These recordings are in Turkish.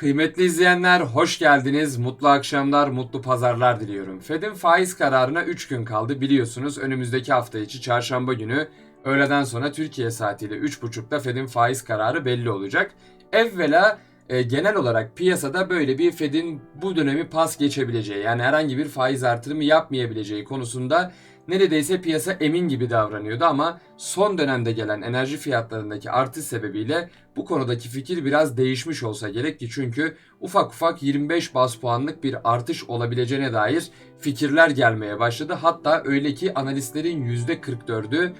Kıymetli izleyenler hoş geldiniz. Mutlu akşamlar, mutlu pazarlar diliyorum. Fed'in faiz kararına 3 gün kaldı. Biliyorsunuz önümüzdeki hafta içi çarşamba günü öğleden sonra Türkiye saatiyle 3.30'da Fed'in faiz kararı belli olacak. Evvela e, genel olarak piyasada böyle bir Fed'in bu dönemi pas geçebileceği yani herhangi bir faiz artırımı yapmayabileceği konusunda neredeyse piyasa emin gibi davranıyordu ama son dönemde gelen enerji fiyatlarındaki artış sebebiyle bu konudaki fikir biraz değişmiş olsa gerek ki çünkü ufak ufak 25 bas puanlık bir artış olabileceğine dair fikirler gelmeye başladı. Hatta öyle ki analistlerin %44'ü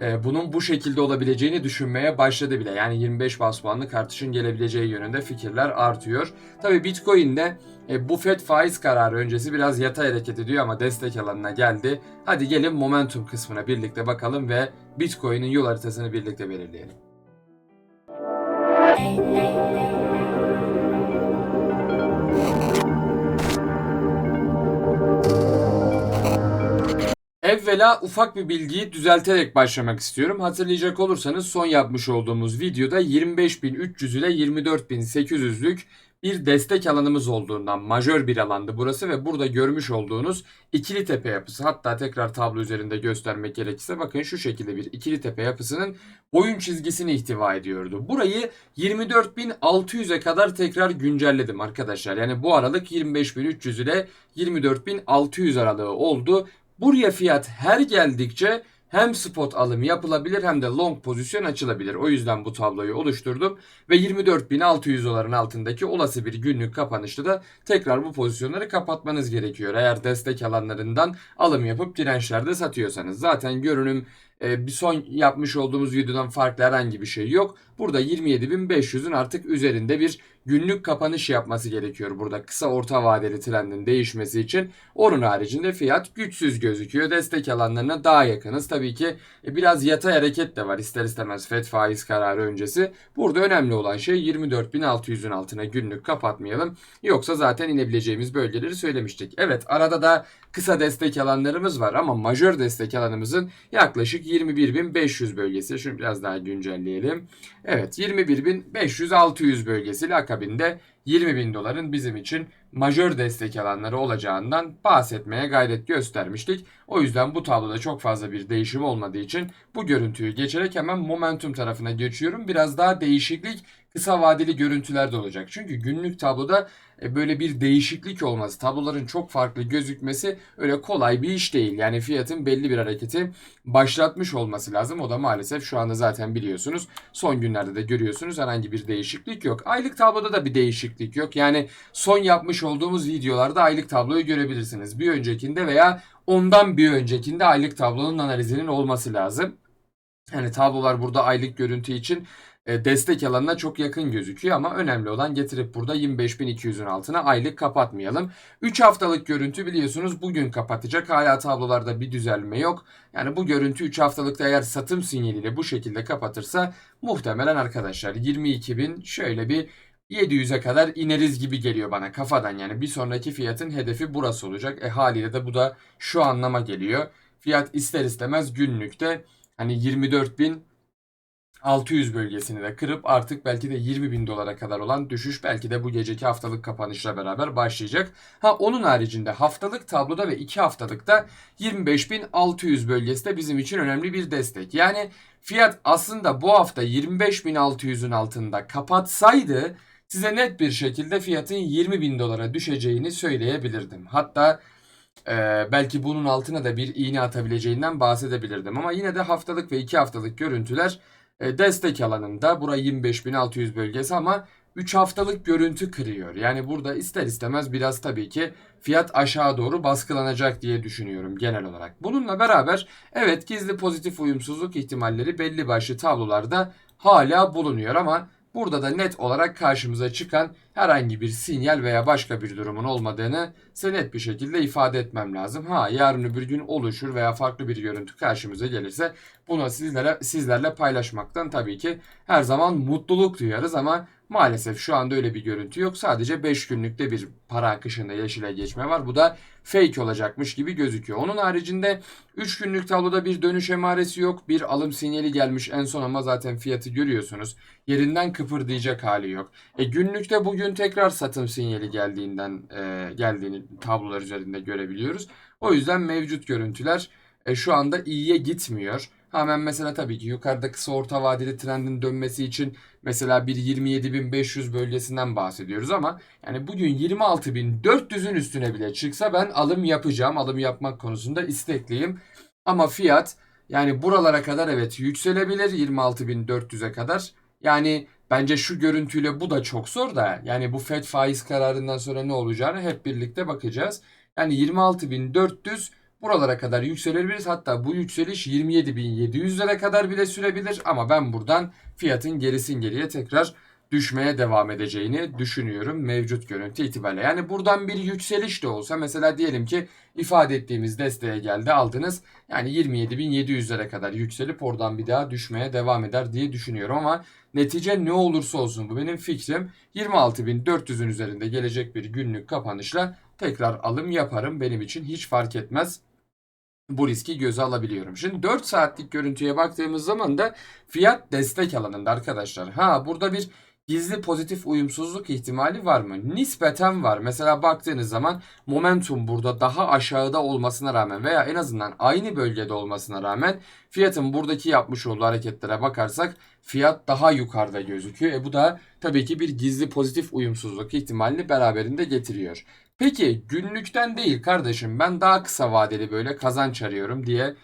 e, bunun bu şekilde olabileceğini düşünmeye başladı bile. Yani 25 bas puanlık artışın gelebileceği yönünde fikirler artıyor. Tabi Bitcoin'de e, bu FED faiz kararı öncesi biraz yatay hareket ediyor ama destek alanına geldi. Hadi gelin momentum kısmına birlikte bakalım ve Bitcoin'in yol haritasını birlikte belirleyelim. Evvela ufak bir bilgiyi düzelterek başlamak istiyorum. Hatırlayacak olursanız son yapmış olduğumuz videoda 25.300 ile 24.800'lük bir destek alanımız olduğundan majör bir alandı burası ve burada görmüş olduğunuz ikili tepe yapısı hatta tekrar tablo üzerinde göstermek gerekirse bakın şu şekilde bir ikili tepe yapısının boyun çizgisini ihtiva ediyordu. Burayı 24.600'e kadar tekrar güncelledim arkadaşlar. Yani bu aralık 25.300 ile 24.600 aralığı oldu. Buraya fiyat her geldikçe hem spot alım yapılabilir hem de long pozisyon açılabilir. O yüzden bu tabloyu oluşturdum ve 24.600 doların altındaki olası bir günlük kapanışta da tekrar bu pozisyonları kapatmanız gerekiyor. Eğer destek alanlarından alım yapıp dirençlerde satıyorsanız. Zaten görünüm bir son yapmış olduğumuz videodan farklı herhangi bir şey yok. Burada 27.500'ün artık üzerinde bir günlük kapanış yapması gerekiyor burada kısa orta vadeli trendin değişmesi için. Onun haricinde fiyat güçsüz gözüküyor. Destek alanlarına daha yakınız. Tabii ki e, biraz yatay hareket de var ister istemez FED faiz kararı öncesi. Burada önemli olan şey 24.600'ün altına günlük kapatmayalım. Yoksa zaten inebileceğimiz bölgeleri söylemiştik. Evet arada da kısa destek alanlarımız var ama majör destek alanımızın yaklaşık 21.500 bölgesi. Şunu biraz daha güncelleyelim. Evet 21.500-600 bölgesiyle akabinde 20 bin doların bizim için majör destek alanları olacağından bahsetmeye gayret göstermiştik. O yüzden bu tabloda çok fazla bir değişim olmadığı için bu görüntüyü geçerek hemen momentum tarafına geçiyorum. Biraz daha değişiklik kısa vadeli görüntüler de olacak. Çünkü günlük tabloda e, böyle bir değişiklik olması, tabloların çok farklı gözükmesi öyle kolay bir iş değil. Yani fiyatın belli bir hareketi başlatmış olması lazım. O da maalesef şu anda zaten biliyorsunuz. Son günlerde de görüyorsunuz herhangi bir değişiklik yok. Aylık tabloda da bir değişiklik yok. Yani son yapmış olduğumuz videolarda aylık tabloyu görebilirsiniz. Bir öncekinde veya ondan bir öncekinde aylık tablonun analizinin olması lazım. Yani tablolar burada aylık görüntü için destek alanına çok yakın gözüküyor ama önemli olan getirip burada 25.200'ün altına aylık kapatmayalım. 3 haftalık görüntü biliyorsunuz bugün kapatacak. Hala tablolarda bir düzelme yok. Yani bu görüntü 3 haftalıkta eğer satım sinyaliyle bu şekilde kapatırsa muhtemelen arkadaşlar 22.000 şöyle bir 700'e kadar ineriz gibi geliyor bana kafadan. Yani bir sonraki fiyatın hedefi burası olacak. E haliyle de bu da şu anlama geliyor. Fiyat ister istemez günlükte hani 24.000 600 bölgesini de kırıp artık belki de 20 bin dolara kadar olan düşüş belki de bu geceki haftalık kapanışla beraber başlayacak. Ha onun haricinde haftalık tabloda ve 2 haftalıkta 25.600 bölgesi de bizim için önemli bir destek. Yani fiyat aslında bu hafta 25.600'ün altında kapatsaydı size net bir şekilde fiyatın 20 bin dolara düşeceğini söyleyebilirdim. Hatta ee, belki bunun altına da bir iğne atabileceğinden bahsedebilirdim. Ama yine de haftalık ve 2 haftalık görüntüler e, destek alanında. Bura 25.600 bölgesi ama 3 haftalık görüntü kırıyor. Yani burada ister istemez biraz tabii ki fiyat aşağı doğru baskılanacak diye düşünüyorum genel olarak. Bununla beraber evet gizli pozitif uyumsuzluk ihtimalleri belli başlı tablolarda hala bulunuyor ama Burada da net olarak karşımıza çıkan herhangi bir sinyal veya başka bir durumun olmadığını size net bir şekilde ifade etmem lazım. Ha yarın öbür gün oluşur veya farklı bir görüntü karşımıza gelirse Bunu sizlere sizlerle paylaşmaktan tabii ki her zaman mutluluk duyarız ama maalesef şu anda öyle bir görüntü yok. Sadece 5 günlükte bir para akışında yeşile geçme var. Bu da fake olacakmış gibi gözüküyor. Onun haricinde 3 günlük tabloda bir dönüş emaresi yok. Bir alım sinyali gelmiş en son ama zaten fiyatı görüyorsunuz. Yerinden kıpırdayacak hali yok. E günlükte bugün tekrar satım sinyali geldiğinden e, geldiğini tablolar üzerinde görebiliyoruz. O yüzden mevcut görüntüler e, şu anda iyiye gitmiyor. Hemen mesela tabii ki yukarıda kısa orta vadeli trendin dönmesi için mesela bir 27.500 bölgesinden bahsediyoruz ama yani bugün 26.400'ün üstüne bile çıksa ben alım yapacağım. Alım yapmak konusunda istekliyim. Ama fiyat yani buralara kadar evet yükselebilir 26.400'e kadar. Yani bence şu görüntüyle bu da çok zor da yani bu FED faiz kararından sonra ne olacağını hep birlikte bakacağız. Yani 26.400 buralara kadar yükselebiliriz. Hatta bu yükseliş 27.700'lere kadar bile sürebilir ama ben buradan fiyatın gerisin geriye tekrar düşmeye devam edeceğini düşünüyorum mevcut görüntü itibariyle. Yani buradan bir yükseliş de olsa mesela diyelim ki ifade ettiğimiz desteğe geldi aldınız. Yani 27.700'lere kadar yükselip oradan bir daha düşmeye devam eder diye düşünüyorum ama netice ne olursa olsun bu benim fikrim 26.400'ün üzerinde gelecek bir günlük kapanışla tekrar alım yaparım. Benim için hiç fark etmez bu riski göze alabiliyorum. Şimdi 4 saatlik görüntüye baktığımız zaman da fiyat destek alanında arkadaşlar. Ha burada bir gizli pozitif uyumsuzluk ihtimali var mı? Nispeten var. Mesela baktığınız zaman momentum burada daha aşağıda olmasına rağmen veya en azından aynı bölgede olmasına rağmen fiyatın buradaki yapmış olduğu hareketlere bakarsak fiyat daha yukarıda gözüküyor. E bu da tabii ki bir gizli pozitif uyumsuzluk ihtimalini beraberinde getiriyor. Peki günlükten değil kardeşim ben daha kısa vadeli böyle kazanç arıyorum diye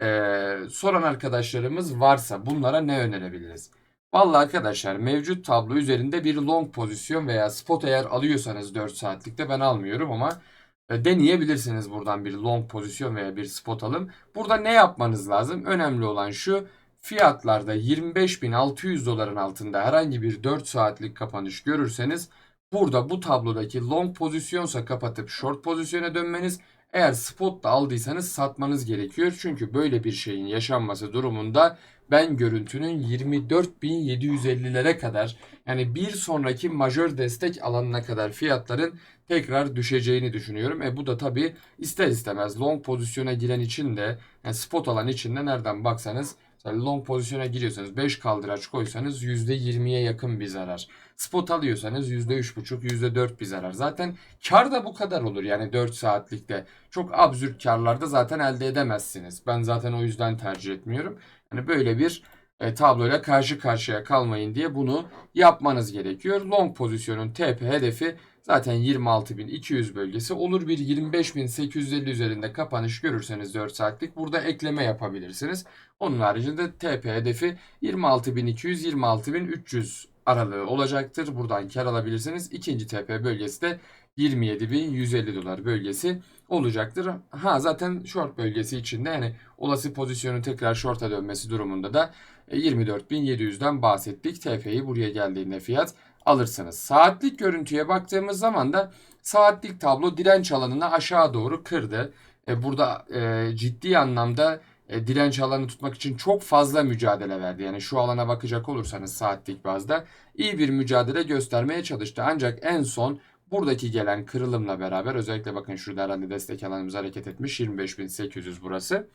eee, soran arkadaşlarımız varsa bunlara ne önerebiliriz? Vallahi arkadaşlar mevcut tablo üzerinde bir long pozisyon veya spot eğer alıyorsanız 4 saatlikte ben almıyorum ama e, deneyebilirsiniz buradan bir long pozisyon veya bir spot alım. Burada ne yapmanız lazım? Önemli olan şu fiyatlarda 25.600 doların altında herhangi bir 4 saatlik kapanış görürseniz burada bu tablodaki long pozisyonsa kapatıp short pozisyona dönmeniz eğer spot da aldıysanız satmanız gerekiyor. Çünkü böyle bir şeyin yaşanması durumunda ben görüntünün 24.750'lere kadar yani bir sonraki majör destek alanına kadar fiyatların tekrar düşeceğini düşünüyorum. E bu da tabi ister istemez long pozisyona giren için de yani spot alan için de nereden baksanız mesela long pozisyona giriyorsanız 5 kaldıraç koysanız %20'ye yakın bir zarar. Spot alıyorsanız %3,5 %4 bir zarar. Zaten kar da bu kadar olur yani 4 saatlikte. Çok absürt karlarda zaten elde edemezsiniz. Ben zaten o yüzden tercih etmiyorum. Yani böyle bir e, tabloyla karşı karşıya kalmayın diye bunu yapmanız gerekiyor. Long pozisyonun TP hedefi zaten 26.200 bölgesi olur. Bir 25.850 üzerinde kapanış görürseniz 4 saatlik burada ekleme yapabilirsiniz. Onun haricinde TP hedefi 26.200 26.300 aralığı olacaktır. Buradan kar alabilirsiniz. İkinci TP bölgesi de 27.150 dolar bölgesi olacaktır. Ha zaten short bölgesi içinde yani olası pozisyonun tekrar short'a dönmesi durumunda da 24.700'den bahsettik. TP'yi buraya geldiğinde fiyat alırsınız. Saatlik görüntüye baktığımız zaman da saatlik tablo direnç alanını aşağı doğru kırdı. E, burada e, ciddi anlamda e, direnç alanı tutmak için çok fazla mücadele verdi. Yani şu alana bakacak olursanız saatlik bazda iyi bir mücadele göstermeye çalıştı. Ancak en son buradaki gelen kırılımla beraber özellikle bakın şurada herhalde destek alanımız hareket etmiş 25.800 burası.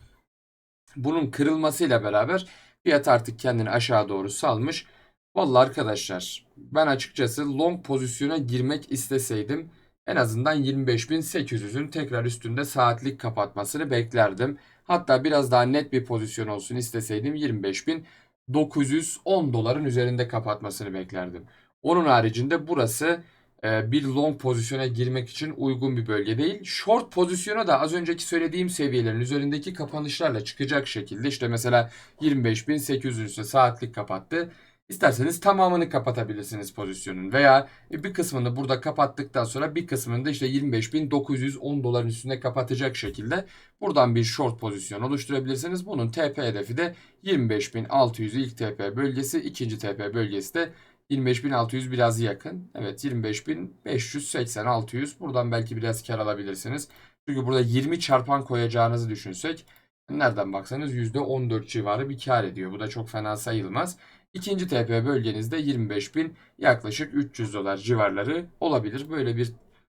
Bunun kırılmasıyla beraber fiyat artık kendini aşağı doğru salmış. Vallahi arkadaşlar ben açıkçası long pozisyona girmek isteseydim en azından 25.800'ün tekrar üstünde saatlik kapatmasını beklerdim. Hatta biraz daha net bir pozisyon olsun isteseydim 25.910 doların üzerinde kapatmasını beklerdim. Onun haricinde burası e, bir long pozisyona girmek için uygun bir bölge değil. Short pozisyona da az önceki söylediğim seviyelerin üzerindeki kapanışlarla çıkacak şekilde işte mesela 25.800 üstü saatlik kapattı. İsterseniz tamamını kapatabilirsiniz pozisyonun veya bir kısmını burada kapattıktan sonra bir kısmını da işte 25.910 doların üstünde kapatacak şekilde buradan bir short pozisyon oluşturabilirsiniz. Bunun TP hedefi de 25.600 ilk TP bölgesi, ikinci TP bölgesi de 25.600 biraz yakın. Evet 25.580-600 buradan belki biraz kar alabilirsiniz. Çünkü burada 20 çarpan koyacağınızı düşünsek Nereden baksanız %14 civarı bir kar ediyor. Bu da çok fena sayılmaz. İkinci TP bölgenizde 25.000 yaklaşık 300 dolar civarları olabilir. Böyle bir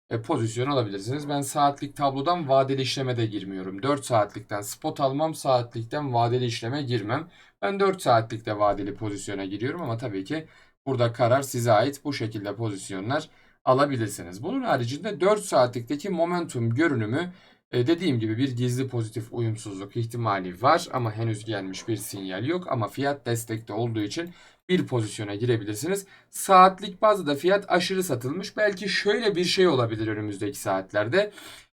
e, pozisyon alabilirsiniz. Ben saatlik tablodan vadeli işleme de girmiyorum. 4 saatlikten spot almam, saatlikten vadeli işleme girmem. Ben 4 saatlikte vadeli pozisyona giriyorum ama tabii ki burada karar size ait. Bu şekilde pozisyonlar alabilirsiniz. Bunun haricinde 4 saatlikteki momentum görünümü e, dediğim gibi bir gizli pozitif uyumsuzluk ihtimali var ama henüz gelmiş bir sinyal yok ama fiyat destekte olduğu için bir pozisyona girebilirsiniz. Saatlik bazda da fiyat aşırı satılmış. Belki şöyle bir şey olabilir önümüzdeki saatlerde.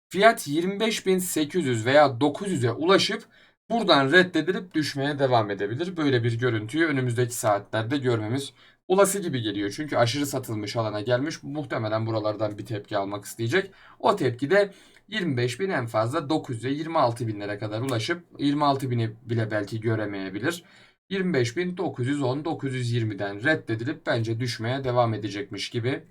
Fiyat 25.800 veya 900'e ulaşıp buradan reddedilip düşmeye devam edebilir. Böyle bir görüntüyü önümüzdeki saatlerde görmemiz olası gibi geliyor. Çünkü aşırı satılmış alana gelmiş. Muhtemelen buralardan bir tepki almak isteyecek. O tepki de 25 bin en fazla 900'e 26 binlere kadar ulaşıp 26 bini bile belki göremeyebilir. 25.910-920'den reddedilip bence düşmeye devam edecekmiş gibi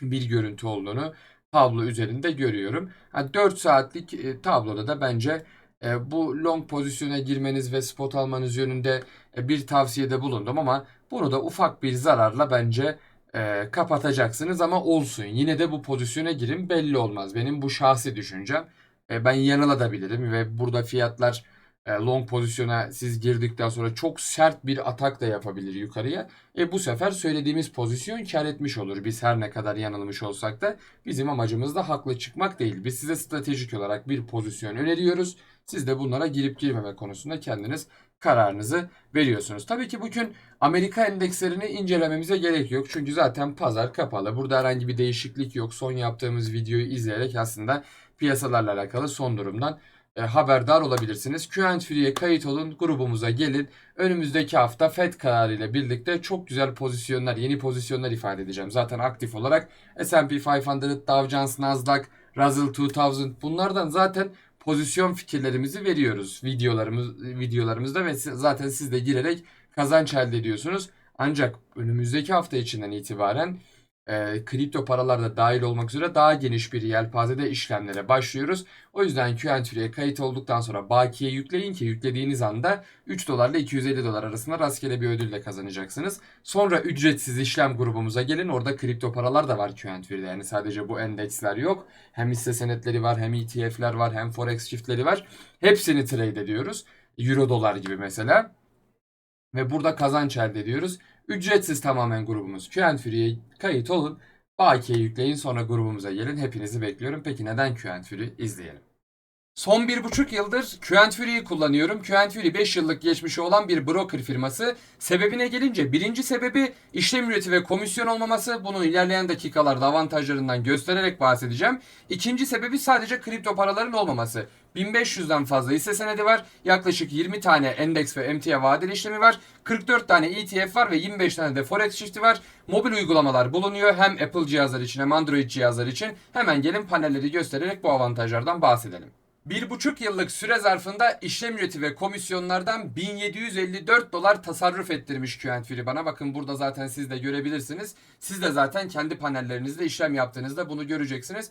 bir görüntü olduğunu tablo üzerinde görüyorum. Ha, 4 saatlik e, tabloda da bence e, bu long pozisyona girmeniz ve spot almanız yönünde e, bir tavsiyede bulundum ama bunu da ufak bir zararla bence e, kapatacaksınız ama olsun. Yine de bu pozisyona girin belli olmaz. Benim bu şahsi düşüncem. E, ben yanılabilirim ve burada fiyatlar e, long pozisyona siz girdikten sonra çok sert bir atak da yapabilir yukarıya. E bu sefer söylediğimiz pozisyon kar etmiş olur. Biz her ne kadar yanılmış olsak da bizim amacımız da haklı çıkmak değil. Biz size stratejik olarak bir pozisyon öneriyoruz. Siz de bunlara girip girmeme konusunda kendiniz kararınızı veriyorsunuz. Tabii ki bugün Amerika endekslerini incelememize gerek yok. Çünkü zaten pazar kapalı. Burada herhangi bir değişiklik yok. Son yaptığımız videoyu izleyerek aslında piyasalarla alakalı son durumdan e, haberdar olabilirsiniz. Q&Free'ye kayıt olun, grubumuza gelin. Önümüzdeki hafta FED kararı ile birlikte çok güzel pozisyonlar, yeni pozisyonlar ifade edeceğim. Zaten aktif olarak S&P 500, Dow Jones, Nasdaq, Russell 2000 bunlardan zaten pozisyon fikirlerimizi veriyoruz videolarımız videolarımızda ve zaten siz de girerek kazanç elde ediyorsunuz. Ancak önümüzdeki hafta içinden itibaren e, kripto paralar da dahil olmak üzere daha geniş bir yelpazede işlemlere başlıyoruz. O yüzden Q&T'ye kayıt olduktan sonra bakiye yükleyin ki yüklediğiniz anda 3 dolarla 250 dolar arasında rastgele bir ödülle kazanacaksınız. Sonra ücretsiz işlem grubumuza gelin. Orada kripto paralar da var Q&T'de. Yani sadece bu endeksler yok. Hem hisse senetleri var, hem ETF'ler var, hem forex çiftleri var. Hepsini trade ediyoruz. Euro dolar gibi mesela. Ve burada kazanç elde ediyoruz. Ücretsiz tamamen grubumuz. Q&Free'ye kayıt olun. Bakiye yükleyin sonra grubumuza gelin. Hepinizi bekliyorum. Peki neden Q&Free? izleyelim. Son bir buçuk yıldır Q&Free'yi kullanıyorum. Q&Free 5 yıllık geçmişi olan bir broker firması. Sebebine gelince birinci sebebi işlem ücreti ve komisyon olmaması. Bunun ilerleyen dakikalarda avantajlarından göstererek bahsedeceğim. İkinci sebebi sadece kripto paraların olmaması. 1500'den fazla hisse senedi var. Yaklaşık 20 tane endeks ve emtia vadeli işlemi var. 44 tane ETF var ve 25 tane de forex çifti var. Mobil uygulamalar bulunuyor. Hem Apple cihazlar için hem Android cihazlar için. Hemen gelin panelleri göstererek bu avantajlardan bahsedelim. Bir buçuk yıllık süre zarfında işlem ücreti ve komisyonlardan 1754 dolar tasarruf ettirmiş Q&Free bana. Bakın burada zaten siz de görebilirsiniz. Siz de zaten kendi panellerinizde işlem yaptığınızda bunu göreceksiniz.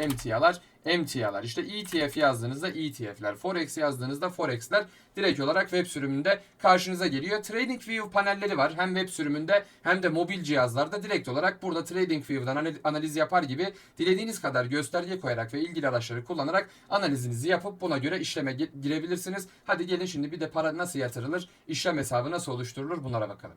emtialar, emtialar. İşte ETF yazdığınızda ETF'ler, Forex yazdığınızda Forex'ler direkt olarak web sürümünde karşınıza geliyor. TradingView panelleri var. Hem web sürümünde hem de mobil cihazlarda direkt olarak burada TradingView'dan analiz yapar gibi dilediğiniz kadar gösterge koyarak ve ilgili araçları kullanarak analizinizi yapıp buna göre işleme girebilirsiniz. Hadi gelin şimdi bir de para nasıl yatırılır, işlem hesabı nasıl oluşturulur bunlara bakalım.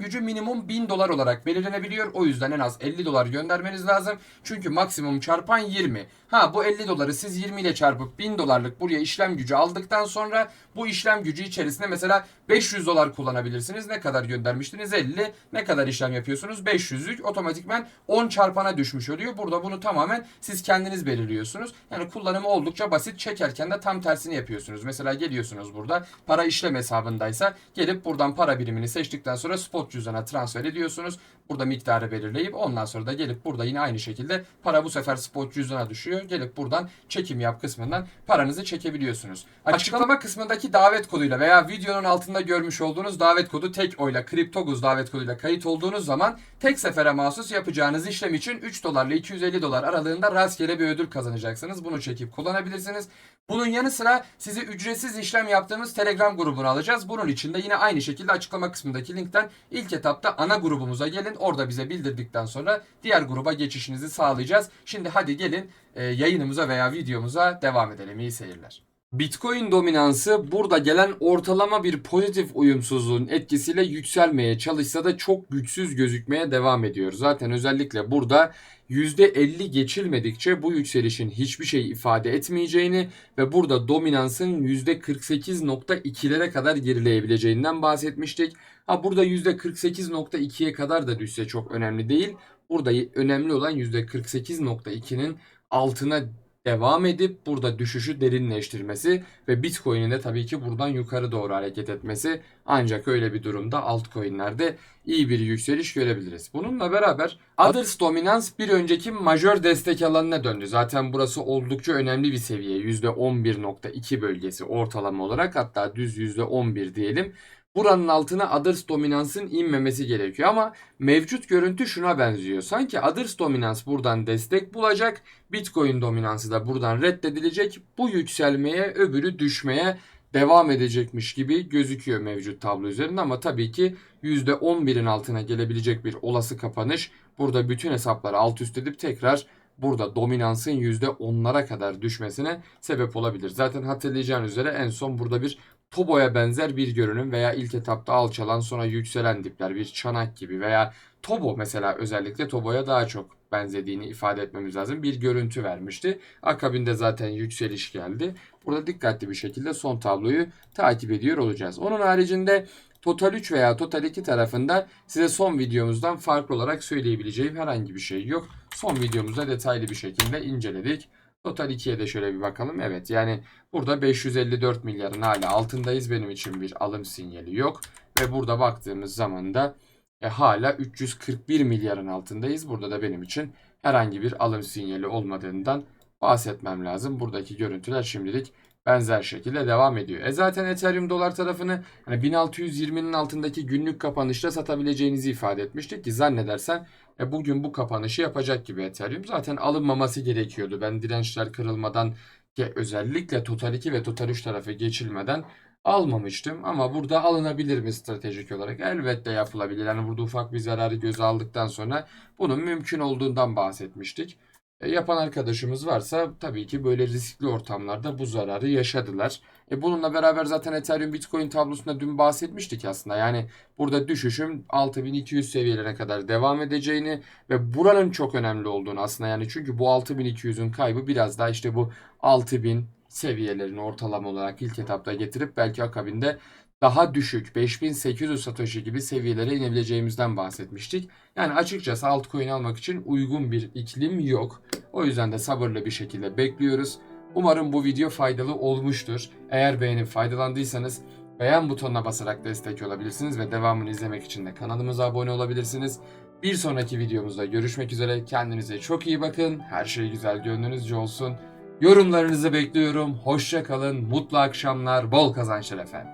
gücü minimum 1000 dolar olarak belirlenebiliyor. O yüzden en az 50 dolar göndermeniz lazım. Çünkü maksimum çarpan 20. Ha bu 50 doları siz 20 ile çarpıp 1000 dolarlık buraya işlem gücü aldıktan sonra bu işlem gücü içerisinde mesela 500 dolar kullanabilirsiniz. Ne kadar göndermiştiniz? 50. Ne kadar işlem yapıyorsunuz? 500'lük. Otomatikman 10 çarpana düşmüş oluyor. Burada bunu tamamen siz kendiniz belirliyorsunuz. Yani kullanımı oldukça basit. Çekerken de tam tersini yapıyorsunuz. Mesela geliyorsunuz burada para işlem hesabındaysa gelip buradan para birimini seçtikten sonra spot cüzdana transfer ediyorsunuz. Burada miktarı belirleyip ondan sonra da gelip burada yine aynı şekilde para bu sefer spot cüzdana düşüyor. Gelip buradan çekim yap kısmından paranızı çekebiliyorsunuz. Açıklama kısmındaki davet koduyla veya videonun altında görmüş olduğunuz davet kodu tek oyla kriptoguz davet koduyla kayıt olduğunuz zaman tek sefere mahsus yapacağınız işlem için 3 dolarla 250 dolar aralığında rastgele bir ödül kazanacaksınız. Bunu çekip kullanabilirsiniz. Bunun yanı sıra sizi ücretsiz işlem yaptığımız Telegram grubuna alacağız. Bunun için de yine aynı şekilde açıklama kısmındaki linkten ilk etapta ana grubumuza gelin. Orada bize bildirdikten sonra diğer gruba geçişinizi sağlayacağız. Şimdi hadi gelin e, yayınımıza veya videomuza devam edelim. İyi seyirler. Bitcoin dominansı burada gelen ortalama bir pozitif uyumsuzluğun etkisiyle yükselmeye çalışsa da çok güçsüz gözükmeye devam ediyor. Zaten özellikle burada %50 geçilmedikçe bu yükselişin hiçbir şey ifade etmeyeceğini ve burada dominansın %48.2'lere kadar gerileyebileceğinden bahsetmiştik. Ha burada %48.2'ye kadar da düşse çok önemli değil. Burada önemli olan %48.2'nin altına devam edip burada düşüşü derinleştirmesi ve Bitcoin'in de tabii ki buradan yukarı doğru hareket etmesi ancak öyle bir durumda altcoin'lerde iyi bir yükseliş görebiliriz. Bununla beraber Others Dominance bir önceki majör destek alanına döndü. Zaten burası oldukça önemli bir seviye. %11.2 bölgesi ortalama olarak hatta düz %11 diyelim. Buranın altına Others Dominance'ın inmemesi gerekiyor ama mevcut görüntü şuna benziyor. Sanki Others Dominance buradan destek bulacak, Bitcoin dominansı da buradan reddedilecek. Bu yükselmeye, öbürü düşmeye devam edecekmiş gibi gözüküyor mevcut tablo üzerinde ama tabii ki %11'in altına gelebilecek bir olası kapanış burada bütün hesapları alt üst edip tekrar burada dominansın %10'lara kadar düşmesine sebep olabilir. Zaten hatırlayacağınız üzere en son burada bir Tobo'ya benzer bir görünüm veya ilk etapta alçalan sonra yükselen dipler bir çanak gibi veya Tobo mesela özellikle Tobo'ya daha çok benzediğini ifade etmemiz lazım. Bir görüntü vermişti. Akabinde zaten yükseliş geldi. Burada dikkatli bir şekilde son tabloyu takip ediyor olacağız. Onun haricinde Total 3 veya Total 2 tarafında size son videomuzdan farklı olarak söyleyebileceğim herhangi bir şey yok. Son videomuzda detaylı bir şekilde inceledik. Total 2'ye de şöyle bir bakalım. Evet yani burada 554 milyarın hala altındayız. Benim için bir alım sinyali yok. Ve burada baktığımız zaman da e, hala 341 milyarın altındayız. Burada da benim için herhangi bir alım sinyali olmadığından bahsetmem lazım. Buradaki görüntüler şimdilik benzer şekilde devam ediyor. E zaten Ethereum dolar tarafını hani 1620'nin altındaki günlük kapanışta satabileceğinizi ifade etmiştik ki zannedersen e bugün bu kapanışı yapacak gibi Ethereum. Zaten alınmaması gerekiyordu. Ben dirençler kırılmadan ki özellikle Total 2 ve Total 3 tarafı geçilmeden almamıştım. Ama burada alınabilir mi stratejik olarak? Elbette yapılabilir. Yani burada ufak bir zararı göze aldıktan sonra bunun mümkün olduğundan bahsetmiştik. E, yapan arkadaşımız varsa tabii ki böyle riskli ortamlarda bu zararı yaşadılar. E, bununla beraber zaten Ethereum Bitcoin tablosunda dün bahsetmiştik aslında. Yani burada düşüşüm 6200 seviyelerine kadar devam edeceğini ve buranın çok önemli olduğunu aslında yani çünkü bu 6200'ün kaybı biraz daha işte bu 6000 seviyelerini ortalama olarak ilk etapta getirip belki akabinde daha düşük 5800 Satoshi gibi seviyelere inebileceğimizden bahsetmiştik. Yani açıkçası altcoin almak için uygun bir iklim yok. O yüzden de sabırlı bir şekilde bekliyoruz. Umarım bu video faydalı olmuştur. Eğer beğenip faydalandıysanız beğen butonuna basarak destek olabilirsiniz ve devamını izlemek için de kanalımıza abone olabilirsiniz. Bir sonraki videomuzda görüşmek üzere. Kendinize çok iyi bakın. Her şey güzel gönlünüzce olsun. Yorumlarınızı bekliyorum. Hoşça kalın. Mutlu akşamlar. Bol kazançlar efendim.